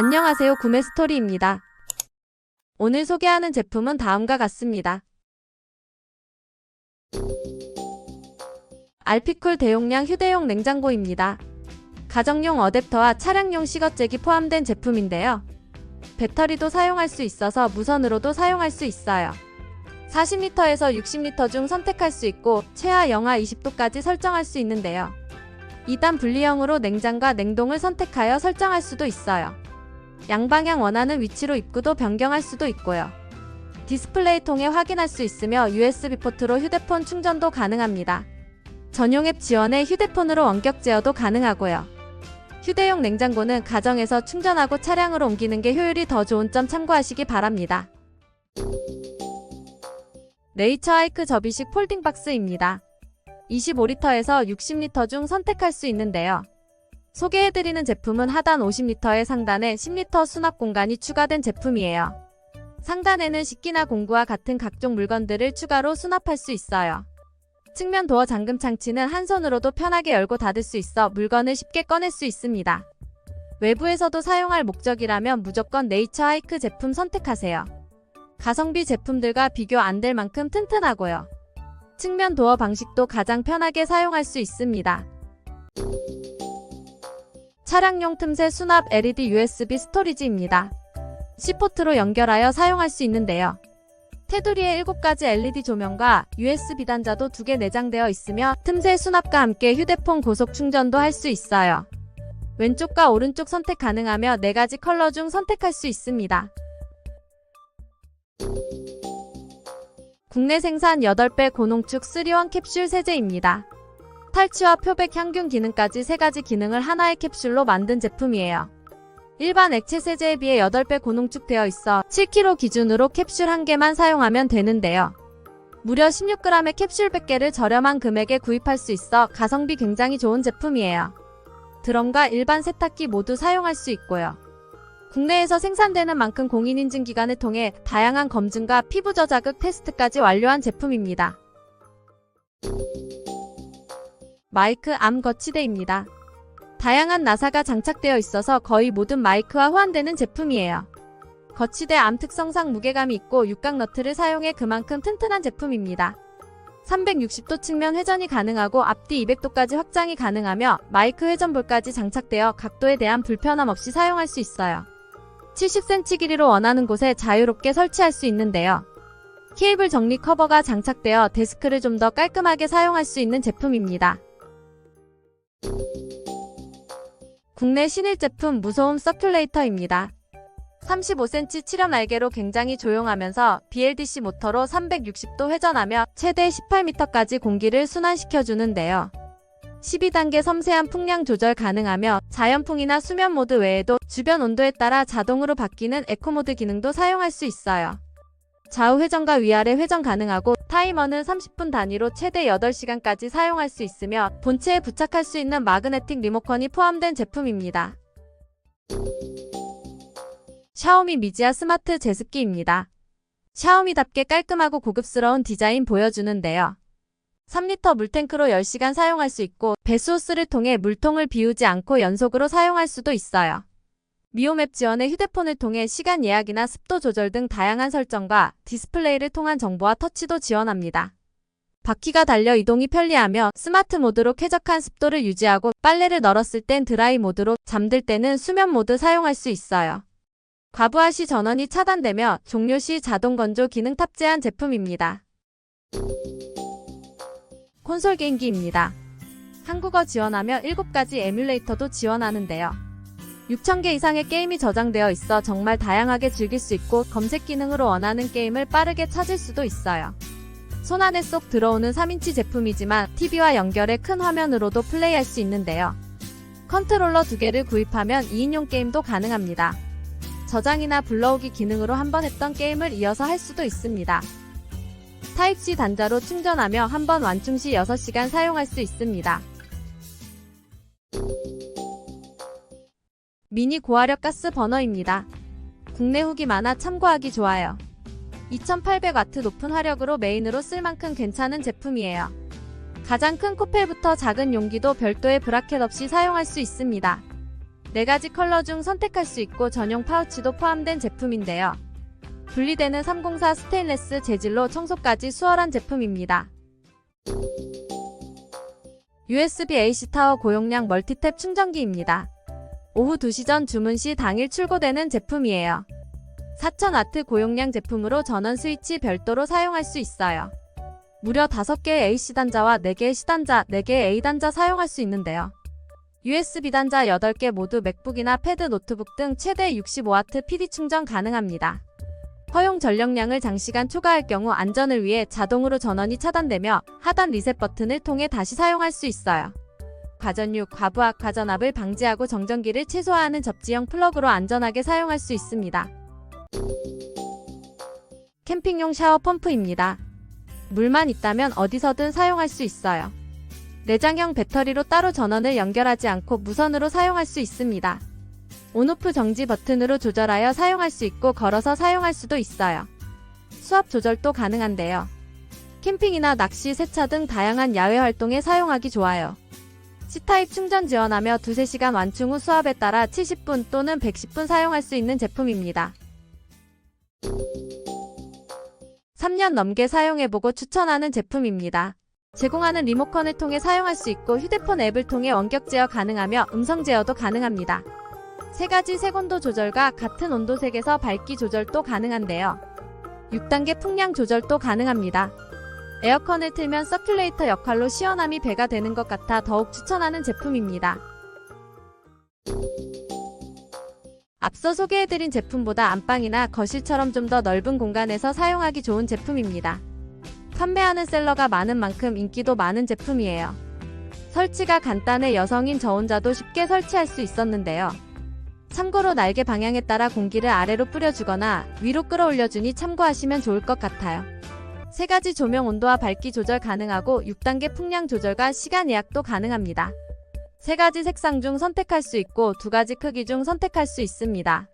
안녕하세요 구매 스토리입니다. 오늘 소개하는 제품은 다음과 같습니다. 알피쿨 대용량 휴대용 냉장고입니다. 가정용 어댑터와 차량용 시거잭이 포함된 제품인데요. 배터리도 사용할 수 있어서 무선으로도 사용할 수 있어요. 40리터에서 60리터 중 선택할 수 있고 최하 영하 20도까지 설정할 수 있는데요. 2단 분리형으로 냉장과 냉동을 선택하여 설정할 수도 있어요. 양방향 원하는 위치로 입구도 변경할 수도 있고요. 디스플레이 통해 확인할 수 있으며 USB 포트로 휴대폰 충전도 가능합니다. 전용 앱 지원에 휴대폰으로 원격 제어도 가능하고요. 휴대용 냉장고는 가정에서 충전하고 차량으로 옮기는 게 효율이 더 좋은 점 참고하시기 바랍니다. 네이처 하이크 접이식 폴딩 박스입니다. 25리터에서 60리터 중 선택할 수 있는데요. 소개해드리는 제품은 하단 50리터의 상단에 10리터 수납 공간이 추가된 제품이에요. 상단에는 식기나 공구와 같은 각종 물건들을 추가로 수납할 수 있어요. 측면 도어 잠금 창치는 한 손으로도 편하게 열고 닫을 수 있어 물건을 쉽게 꺼낼 수 있습니다. 외부에서도 사용할 목적이라면 무조건 네이처 하이크 제품 선택하세요. 가성비 제품들과 비교 안 될 만큼 튼튼하고요. 측면 도어 방식도 가장 편하게 사용할 수 있습니다. 차량용 틈새 수납 LED USB 스토리지입니다. C포트로 연결하여 사용할 수 있는데요. 테두리에 7가지 LED 조명과 USB 단자도 2개 내장되어 있으며 틈새 수납과 함께 휴대폰 고속 충전도 할 수 있어요. 왼쪽과 오른쪽 선택 가능하며 4가지 컬러 중 선택할 수 있습니다. 국내 생산 8배 고농축 3원 캡슐 세제입니다. 탈취와 표백 향균 기능까지 3가지 기능을 하나의 캡슐로 만든 제품이에요. 일반 액체 세제에 비해 8배 고농축되어 있어 7kg 기준으로 캡슐 1개만 사용하면 되는데요. 무려 16g의 캡슐 100개를 저렴한 금액에 구입할 수 있어 가성비 굉장히 좋은 제품이에요. 드럼과 일반 세탁기 모두 사용할 수 있고요. 국내에서 생산되는 만큼 공인인증 기관을 통해 다양한 검증과 피부 저자극 테스트까지 완료한 제품입니다. 마이크 암 거치대입니다. 다양한 나사가 장착되어 있어서 거의 모든 마이크와 호환되는 제품이에요. 거치대 암 특성상 무게감이 있고 육각 너트를 사용해 그만큼 튼튼한 제품입니다. 360도 측면 회전이 가능하고 앞뒤 200도까지 확장이 가능하며 마이크 회전볼까지 장착되어 각도에 대한 불편함 없이 사용할 수 있어요. 70cm 길이로 원하는 곳에 자유롭게 설치할 수 있는데요. 케이블 정리 커버가 장착되어 데스크를 좀 더 깔끔하게 사용할 수 있는 제품입니다. 국내 신일 제품 무소음 서큘레이터입니다. 35cm 칠염 날개로 굉장히 조용하면서 BLDC 모터로 360도 회전하며 최대 18m까지 공기를 순환시켜주는데요. 12단계 섬세한 풍량 조절 가능하며 자연풍이나 수면 모드 외에도 주변 온도에 따라 자동으로 바뀌는 에코모드 기능도 사용할 수 있어요. 좌우 회전과 위아래 회전 가능하고 타이머는 30분 단위로 최대 8시간까지 사용할 수 있으며 본체에 부착할 수 있는 마그네틱 리모컨이 포함된 제품입니다. 샤오미 미지아 스마트 제습기입니다. 샤오미답게 깔끔하고 고급스러운 디자인 보여주는데요. 3리터 물탱크로 10시간 사용할 수 있고 배수호스를 통해 물통을 비우지 않고 연속으로 사용할 수도 있어요. 미오맵 지원의 휴대폰을 통해 시간 예약이나 습도 조절 등 다양한 설정과 디스플레이를 통한 정보와 터치도 지원합니다. 바퀴가 달려 이동이 편리하며 스마트 모드로 쾌적한 습도를 유지하고 빨래를 널었을 땐 드라이 모드로 잠들 때는 수면 모드 사용할 수 있어요. 과부하 시 전원이 차단되며 종료 시 자동 건조 기능 탑재한 제품입니다. 콘솔 게임기입니다. 한국어 지원하며 7가지 에뮬레이터도 지원하는데요. 6,000개 이상의 게임이 저장되어 있어 정말 다양하게 즐길 수 있고 검색 기능으로 원하는 게임을 빠르게 찾을 수도 있어요. 손안에 쏙 들어오는 3인치 제품이지만 TV와 연결해 큰 화면으로도 플레이할 수 있는데요. 컨트롤러 두 개를 구입하면 2인용 게임도 가능합니다. 저장이나 불러오기 기능으로 한번 했던 게임을 이어서 할 수도 있습니다. 타입C 단자로 충전하며 한번 완충 시 6시간 사용할 수 있습니다. 미니 고화력 가스 버너입니다. 국내 후기 많아 참고하기 좋아요. 2800W 높은 화력으로 메인으로 쓸 만큼 괜찮은 제품이에요. 가장 큰 코펠부터 작은 용기도 별도의 브라켓 없이 사용할 수 있습니다. 네 가지 컬러 중 선택할 수 있고 전용 파우치도 포함된 제품인데요. 분리되는 304 스테인레스 재질로 청소까지 수월한 제품입니다. USB AC 타워 고용량 멀티탭 충전기입니다. 오후 2시 전 주문 시 당일 출고되는 제품이에요. 4000W 고용량 제품으로 전원 스위치 별도로 사용할 수 있어요. 무려 5개의 AC 단자와 4개의 C 단자, 4개의 A 단자 사용할 수 있는데요. USB 단자 8개 모두 맥북이나 패드, 노트북 등 최대 65W PD 충전 가능합니다. 허용 전력량을 장시간 초과할 경우 안전을 위해 자동으로 전원이 차단되며 하단 리셋 버튼을 통해 다시 사용할 수 있어요. 가전류, 과부하, 가전압을 방지하고 정전기를 최소화하는 접지형 플러그로 안전하게 사용할 수 있습니다. 캠핑용 샤워 펌프입니다. 물만 있다면 어디서든 사용할 수 있어요. 내장형 배터리로 따로 전원을 연결하지 않고 무선으로 사용할 수 있습니다. 온오프 정지 버튼으로 조절하여 사용할 수 있고 걸어서 사용할 수도 있어요. 수압 조절도 가능한데요. 캠핑이나 낚시, 세차 등 다양한 야외 활동에 사용하기 좋아요. C타입 충전 지원하며 두세 시간 완충 후 수압에 따라 70분 또는 110분 사용할 수 있는 제품입니다. 3년 넘게 사용해보고 추천하는 제품입니다. 제공하는 리모컨을 통해 사용할 수 있고 휴대폰 앱을 통해 원격 제어 가능하며 음성 제어도 가능합니다. 세 가지 색온도 조절과 같은 온도 색에서 밝기 조절도 가능한데요. 6단계 풍량 조절도 가능합니다. 에어컨을 틀면 서큘레이터 역할로 시원함이 배가 되는 것 같아 더욱 추천하는 제품입니다. 앞서 소개해드린 제품보다 안방이나 거실처럼 좀 더 넓은 공간에서 사용하기 좋은 제품입니다. 판매하는 셀러가 많은 만큼 인기도 많은 제품이에요. 설치가 간단해 여성인 저 혼자도 쉽게 설치할 수 있었는데요. 참고로 날개 방향에 따라 공기를 아래로 뿌려주거나 위로 끌어올려주니 참고하시면 좋을 것 같아요. 세 가지 조명 온도와 밝기 조절 가능하고 6단계 풍량 조절과 시간 예약도 가능합니다. 세 가지 색상 중 선택할 수 있고 두 가지 크기 중 선택할 수 있습니다.